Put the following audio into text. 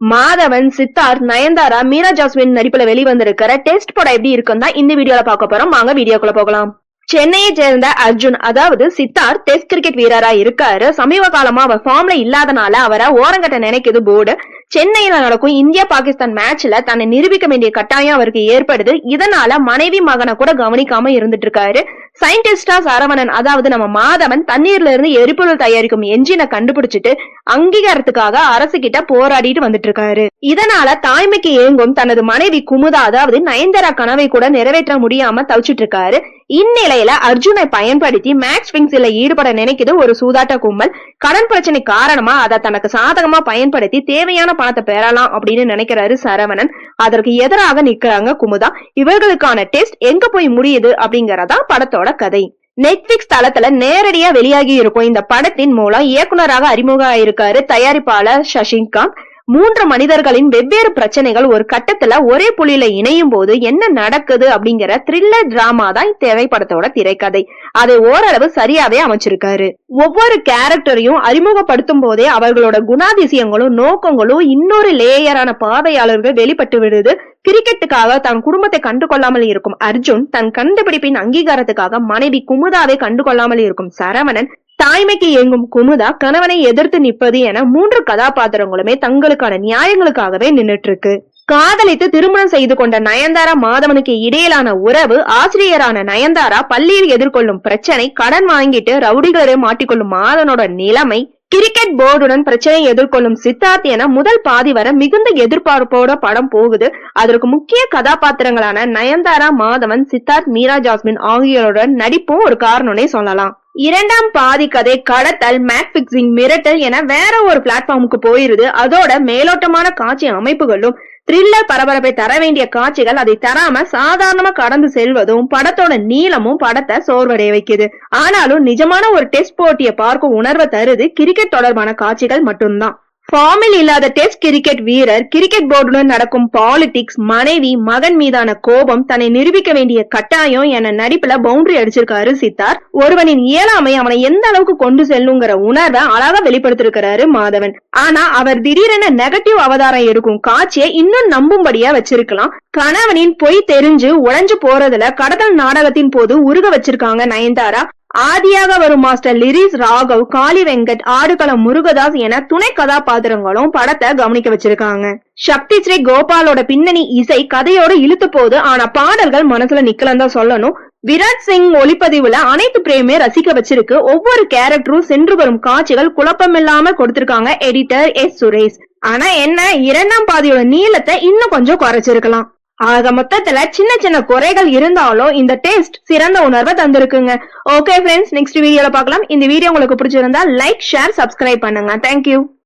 மாதவன் சித்தார்த் நயன்தாரா மீரா ஜாஸ்மின் நடிப்புல வெளிவந்திருக்கிற டெஸ்ட் படம் எப்படி இருக்குன்னு தான் இந்த வீடியோல பார்க்க போறோம். வாங்க வீடியோக்குள்ள போகலாம். சென்னையை சேர்ந்த அர்ஜுன் அதாவது சித்தார்த் டெஸ்ட் கிரிக்கெட் வீரரா இருக்காரு. சமீப காலமா அவர் ஃபார்ம்ல இல்லாதனால அவரை ஓரங்கட்ட நினைக்குது போர்டு சென்னையில நடக்கும் இந்தியா பாகிஸ்தான் மேட்ச்ல தன்னை நிரூபிக்க வேண்டிய கட்டாயம் அவருக்கு ஏற்படுது. இதனால மனைவி மகனை கூட கவனிக்காம இருந்துட்டு இருக்காரு. சயின்டிஸ்டா சரவணன் அதாவது நம்ம மாதவன் தண்ணீர்ல இருந்து எரிபொருள் தயாரிக்கும் என்ஜினை கண்டுபிடிச்சிட்டு அங்கீகாரத்துக்காக அரசு கிட்ட போராடிட்டு வந்துட்டு இருக்காரு இதனால தாய்மைக்கு ஏங்கும் தனது மனைவி குமுதா அதாவது நயன்தாரா கனவை கூட நிறைவேற்ற முடியாம தவிச்சிட்டு இருக்காரு இந்நிலையில அர்ஜுனை பயன்படுத்தி மேக்ஸ் விங்ஸ்ல ஈடுபட நினைக்குது ஒரு சூதாட்ட கும்பல். கடன் பிரச்சனை காரணமா அதை தனக்கு சாதகமா பயன்படுத்தி தேவையான பணத்தை பெறலாம் அப்படின்னு நினைக்கிறாரு சரவணன். அதற்கு எதிராக நிக்கிறாங்க குமுதா. இவர்களுக்கான டெஸ்ட் எங்க போய் முடியுது அப்படிங்கறதா படத்தோட கதை நெட்ஃபிளிக்ஸ் தளத்துல நேரடியா வெளியாகி இருக்கும் இந்த படத்தின் மூலம் இயக்குனராக அறிமுகம் ஆயிருக்காரு தயாரிப்பாளர் சசிகாந்த் மூன்று மனிதர்களின் வெவ்வேறு பிரச்சனைகள் ஒரு கட்டத்துல ஒரே புள்ளியில இணையும் போது என்ன நடக்குது அப்படிங்கிற த்ரில்லர் டிராமா தான் திரைப்படத்தோட திரைக்கதை. அதை ஓரளவு சரியாவே அமைச்சிருக்காரு. ஒவ்வொரு கேரக்டரையும் அறிமுகப்படுத்தும் போதே அவர்களோட குணாதிசயங்களும் நோக்கங்களும் இன்னொரு லேயரான பார்வையாளர்கள் வெளிப்பட்டு விடுது. கிரிக்கெட்டுக்காக தன் குடும்பத்தை கண்டு கொள்ளாமல் இருக்கும் அர்ஜுன் தன் கண்டுபிடிப்பின் அங்கீகாரத்துக்காக மனைவி குமுதாவை கண்டு கொள்ளாமல் இருக்கும் சரவணன் தாய்மைக்கு இயங்கும் குமுதா கணவனை எதிர்த்து நிற்பது என மூன்று கதாபாத்திரங்களுமே தங்களுக்கான நியாயங்களுக்காகவே நின்னுட்டு இருக்கு காதலித்து திருமணம் செய்து கொண்ட நயன்தாரா மாதவனுக்கு இடையிலான உறவு ஆசிரியரான நயன்தாரா பள்ளியில் எதிர்கொள்ளும் பிரச்சனை கடன் வாங்கிட்டு ரவுடிகளை மாட்டிக்கொள்ளும் மாதவனோட நிலைமை கிரிக்கெட் போர்டுடன் பிரச்சனை எதிர்கொள்ளும் சித்தார்த் என முதல் பாதி வர மிகுந்த எதிர்பார்ப்போட படம் போகுது. அதற்கு முக்கிய கதாபாத்திரங்களான நயன்தாரா மாதவன் சித்தார்த் மீரா ஜாஸ்மின் ஆகியோருடன் நடிப்பும் ஒரு காரணம்னே சொல்லலாம். இரண்டாம் பாதி கதை கடத்தல் மேக் பிக்சிங் மிரட்டல் என வேற ஒரு பிளாட்ஃபார்முக்கு போயிருது. அதோட மேலோட்டமான காட்சி அமைப்புகளும் த்ரில்லர் பரபரப்பை தர வேண்டிய காட்சிகள் அதை தராம சாதாரணமா கடந்து செல்வதும் படத்தோட நீளமும் படத்தை சோர்வடைய வைக்குது. ஆனாலும் நிஜமான ஒரு டெஸ்ட் போட்டியை பார்க்கும் உணர்வை தருது கிரிக்கெட் தொடர்பான காட்சிகள் மட்டும்தான். ஃபார்மில் இல்லாத டெஸ்ட் கிரிக்கெட் வீரர் கிரிக்கெட் போர்டுடன் நடக்கும் பாலிடிக்ஸ் மனைவி மகன் மீதான கோபம் தன்னை நிரூபிக்க வேண்டிய கட்டாயம் என நடிப்புல பவுண்டரி அடிச்சிருக்காரு சித்தார் ஒருவனின் இயலாமை அவனை எந்த அளவுக்கு கொண்டு செல்லுங்கிற உணர்வை அழகா வெளிப்படுத்திருக்கிறாரு மாதவன். ஆனா அவர் திடீரென நெகட்டிவ் அவதாரம் எடுக்கும் காட்சியை இன்னும் நம்பும்படியா வச்சிருக்கலாம். கணவனின் பொய் தெரிஞ்சு உடைஞ்சு போறதுல கடத்தல் நாடகத்தின் போது உருக வச்சிருக்காங்க நயன்தாரா. ஆதியாக வரும் மாஸ்டர் லிரிஸ் ராகவ் காளி வெங்கட் ஆடுகளம் முருகதாஸ் என துணை கதாபாத்திரங்களும் படத்தை கவனிக்க வச்சிருக்காங்க. சக்தி ஸ்ரீ கோபாலோட பின்னணி இசை கதையோட இழுத்து போகுது. ஆனா பாடல்கள் மனசுல நிக்கலாம் தான் சொல்லணும். விராட் சிங் ஒளிப்பதிவுல அனைத்து பிரேமே ரசிக்க வச்சிருக்கு. ஒவ்வொரு கேரக்டரும் சென்று வரும் காட்சிகள் குழப்பமில்லாம கொடுத்திருக்காங்க எடிட்டர் எஸ். சுரேஷ். ஆனா என்ன இரண்டாம் பாதியோட நீளத்தை இன்னும் கொஞ்சம் குறைச்சிருக்கலாம். ஆக மொத்தத்துல சின்ன சின்ன குறைகள் இருந்தாலும் இந்த டேஸ்ட் சிறந்த உணர்வை தந்திருக்குங்க. ஓகே ஃப்ரெண்ட்ஸ் நெக்ஸ்ட் வீடியோல பார்க்கலாம். இந்த வீடியோ உங்களுக்கு பிடிச்சிருந்தா லைக் ஷேர் சப்ஸ்கிரைப் பண்ணுங்க. Thank you